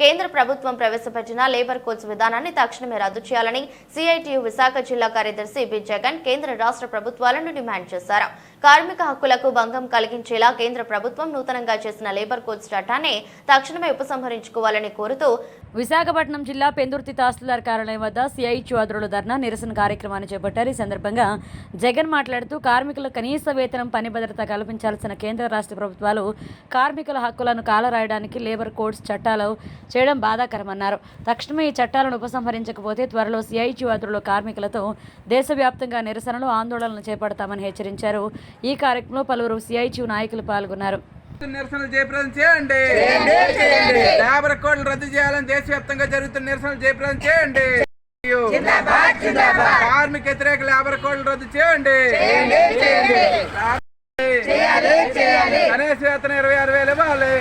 కేంద్ర ప్రభుత్వం ప్రవేశపెట్టిన లేబర్ కోడ్స్ విధానాన్ని తక్షణమే రద్దు చేయాలని సిఐటియు విశాఖ జిల్లా కార్యదర్శి బి జగన్ కేంద్ర రాష్ట్ర ప్రభుత్వాలను డిమాండ్ చేశారు. కార్మిక హక్కులకు భంగం కలిగించేలా కేంద్ర ప్రభుత్వం నూతనంగా చేసిన లేబర్ కోడ్స్ చట్టాన్ని తక్షణమే ఉపసంహరించుకోవాలని కోరుతూ విశాఖపట్నం జిల్లా పెందుర్తి తహసీల్దార్ కార్యాలయం వద్ద సిఐ ఆధ్వర్యంలో ధర్నా నిరసన కార్యక్రమాన్ని చేపట్టారు. ఈ సందర్భంగా జగన్ మాట్లాడుతూ కార్మికుల కనీస వేతనం పని భద్రత కల్పించాల్సిన కేంద్ర రాష్ట్ర ప్రభుత్వాలు కార్మికుల హక్కులను కాలరాయడానికి లేబర్ కోడ్స్ చట్టాలు చేయడం బాధాకరమన్నారు. తక్షణమే ఈ చట్టాలను ఉపసంహరించకపోతే త్వరలో సిఐటి ఆధ్వర్యంలో కార్మికులతో దేశవ్యాప్తంగా నిరసనలు ఆందోళనలు చేపడతామని హెచ్చరించారు. ఈ కార్యక్రమంలో పలువురు సిఐటి నాయకులు పాల్గొన్నారు. నిరసనలు జయప్రదం చేయండి. లేబర్ కోడ్లు రద్దు చేయాలని దేశవ్యాప్తంగా జరుగుతున్న నిరసనలు జయప్రదం చేయండి. కార్మిక వ్యతిరేక లేబర్ కోడ్లు రద్దు చేయండి. కనీస వేతన ఇరవై ఆరు వేలు ఇవ్వాలి.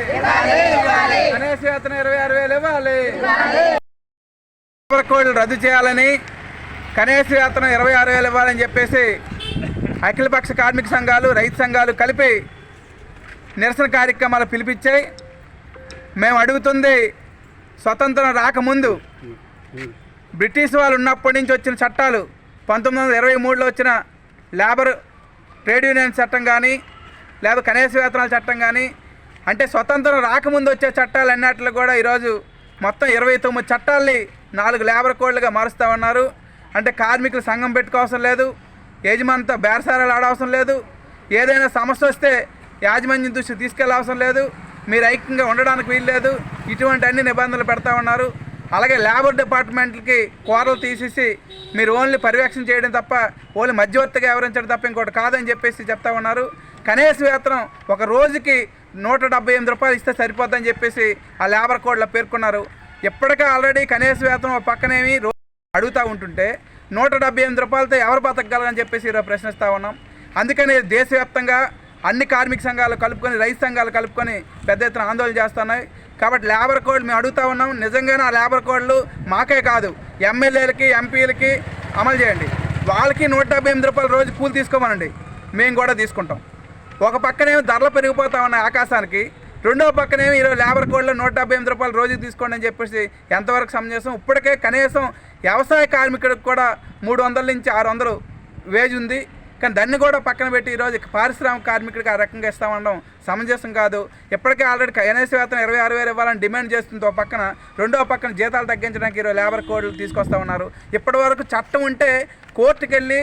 అతను ఇరవై ఆరు వేలు ఇవ్వాలి. లేబర్ రద్దు చేయాలని కనీస అతను ఇరవై ఆరు వేలు ఇవ్వాలని చెప్పేసి అఖిలపక్ష కార్మిక సంఘాలు రైతు సంఘాలు కలిపి నిరసన కార్యక్రమాలు పిలిపించాయి. మేము అడుగుతుంది స్వతంత్రం రాకముందు బ్రిటిష్ వాళ్ళు ఉన్నప్పటి నుంచి వచ్చిన చట్టాలు పంతొమ్మిది వందల ఇరవై మూడులో వచ్చిన లేబర్ ట్రేడ్ యూనియన్ చట్టం కానీ లేదా కనీస వేతనాల చట్టం కానీ అంటే స్వతంత్రం రాకముందు వచ్చే చట్టాలు అన్నిటిలో కూడా ఈరోజు మొత్తం ఇరవై తొమ్మిది చట్టాల్ని నాలుగు లేబర్ కోడ్లుగా మారుస్తూ ఉన్నారు. అంటే కార్మికులు సంఘం పెట్టుకోవసరం లేదు యజమానితో బేరసారాలు ఆడవసరం లేదు ఏదైనా సమస్య వస్తే యాజమాన్యం దృష్టి తీసుకెళ్ళవసరం లేదు మీరు ఐక్యంగా ఉండడానికి వీలు లేదు ఇటువంటి అన్ని నిబంధనలు పెడతా ఉన్నారు. అలాగే లేబర్ డిపార్ట్మెంట్కి కోరలు తీసేసి మీరు ఓన్లీ పర్యవేక్షణ చేయడం తప్ప ఓన్లీ మధ్యవర్తిగా వివరించడం తప్ప ఇంకోటి కాదని చెప్పేసి చెప్తా ఉన్నారు. కనీస వేతనం ఒక రోజుకి నూట డెబ్బై ఎనిమిది రూపాయలు ఇస్తే సరిపోద్దని చెప్పేసి ఆ లేబర్ కోడ్లో పేర్కొన్నారు. ఇప్పటికే ఆల్రెడీ కనీస వేతనం ఒక పక్కనేమి రోజు అడుగుతూ ఉంటుంటే నూట డెబ్బై ఎనిమిది రూపాయలతో ఎవరు బతకగలరని చెప్పేసి ఈరోజు ప్రశ్నిస్తూ ఉన్నాం. అందుకని దేశవ్యాప్తంగా అన్ని కార్మిక సంఘాలు కలుపుకొని రైతు సంఘాలు కలుపుకొని పెద్ద ఎత్తున ఆందోళన చేస్తున్నాయి. కాబట్టి లేబర్ కోడ్ మేము అడుగుతా ఉన్నాం. నిజంగానే ఆ లేబర్ కోడ్లు మాకే కాదు. ఎమ్మెల్యేలకి ఎంపీలకి అమలు చేయండి. వాళ్ళకి నూట డెబ్బై ఎనిమిది రూపాయలు రోజు కూలి తీసుకోమనండి. మేము కూడా తీసుకుంటాం. ఒక పక్కనేమో ధరలు పెరిగిపోతా ఉన్నాయి ఆకాశానికి. రెండో పక్కనేమో ఈరోజు లేబర్ కోడ్లో నూట డెబ్బై ఎనిమిది రూపాయలు రోజుకి తీసుకోండి అని చెప్పేసి ఎంతవరకు సమంజసం? ఇప్పటికే కనీసం వ్యవసాయ కార్మికుడికి కూడా మూడు వందల నుంచి ఆరు వందలు వేజ్ ఉంది. కానీ దాన్ని కూడా పక్కన పెట్టి ఈరోజు పారిశ్రామిక కార్మికుడికి ఆ రకంగా ఉండడం సమంజసం కాదు. ఇప్పటికే ఆల్రెడీ కనీస వేతనం ఇరవై ఆరు వేలు ఇవ్వాలని డిమాండ్ చేస్తుంది పక్కన. రెండో పక్కన జీతాలు తగ్గించడానికి ఈరోజు లేబర్ కోడ్లు తీసుకొస్తా ఉన్నారు. ఇప్పటి వరకు చట్టం ఉంటే కోర్టుకెళ్ళి